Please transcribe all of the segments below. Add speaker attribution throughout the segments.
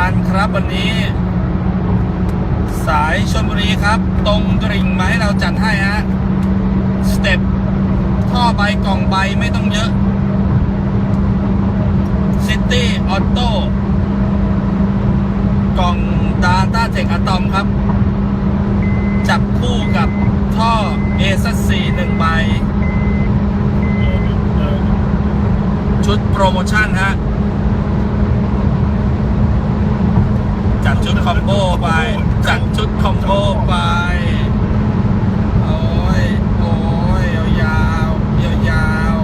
Speaker 1: คันครับวันนี้ สายชนบุรีครับ ตรงกริ่งมาให้เราจัดให้ฮะสเต็ปท่อใบกล่องใบไม่ต้องเยอะซิตี้ออโต้กล่อง Data Tech Atom ครับ จับคู่กับท่อ a อ c หนึ่งใบ ชุดโปรโมชั่นฮะ จัดชุดคอมโบไป จัดชุดคอมโบไป โอ้ย โอ้ยยาวๆยาว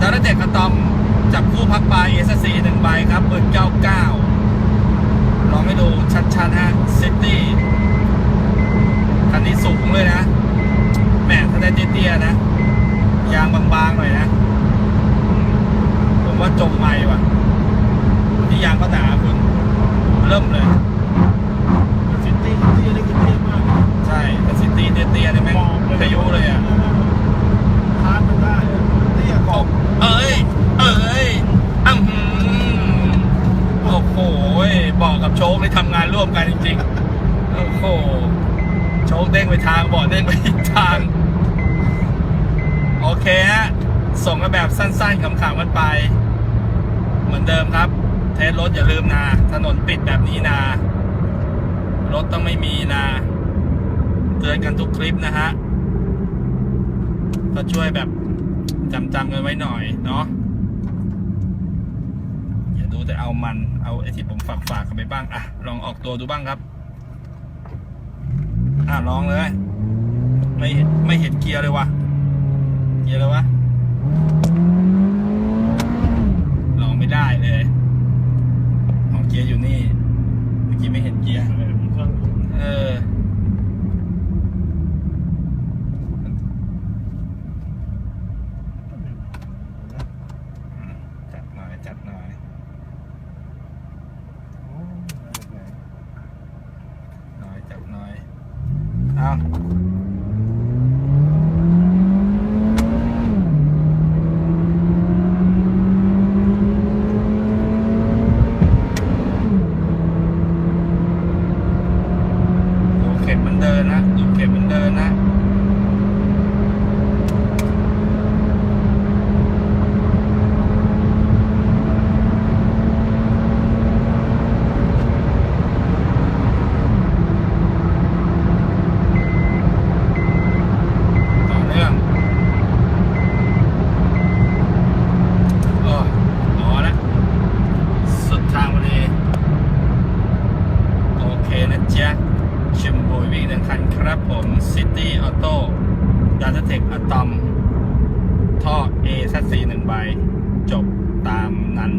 Speaker 1: ดาราเด็กอะตอม จับคู่พักปลายเอสซีหนึ่งใบครับเปิดเก้าเก้าลองให้ดูชัดๆฮะซิตี้คันนี้สูงเลยนะแหมถ้าได้เตี้ยๆนะ ยางบางๆหน่อยนะ ผมว่าจมไม่ว่ะที่ยางก็หนาคุณ เริ่มเลย
Speaker 2: ซิตี้ที่นี่คือเท่มาก
Speaker 1: ใช่แต่ซิตี้เตี้ยๆเนี่ยแม่งพายุเลยอะ
Speaker 2: ทานมันได้เลยเตี้ยกบ
Speaker 1: เอ้ยเอ้ยอ้ำหืมโอ้โหบอกกับโชคได้ทำงานร่วมกันจริงๆโอ้โหโชคเด้งไปทางบอกเด้งไปอีกทาง โอเคฮะส่งกันแบบสั้นๆขำๆกันไป เหมือนเดิมครับ เทสรถอย่าลืมนะ ถนนปิดแบบนี้นะ รถต้องไม่มีนะ เตือนกันทุกคลิปนะฮะก็ช่วยแบบจำจำกันไว้หน่อยเนาะอย่าดูแต่เอามันเอาไอ้ที่ผมฝากฝากกันไปบ้างอะลองออกตัวดูบ้างครับอะลองเลยไม่ไม่เห็นเกียร์เลยวะเกียร์เลยวะลองไม่ได้เลยของเกียร์อยู่นี่ เมื่อกี้ไม่เห็นเกียร์ เออ จัดหน่อย จัดหน่อย หน่อย จับหน่อย เอาดูเข็มมันเดินนะ ดูเข็มมันเดินนะ ต่อเนื่องโอ้ยพอแล้วสุดทางพอดี โอเคนะจ๊ะชิมบุยวิ่ง หนึ่งคันครับผม City Auto Data Tech Atom ท่อ A ซัสี่หนึ่งใบ จบตามนั้น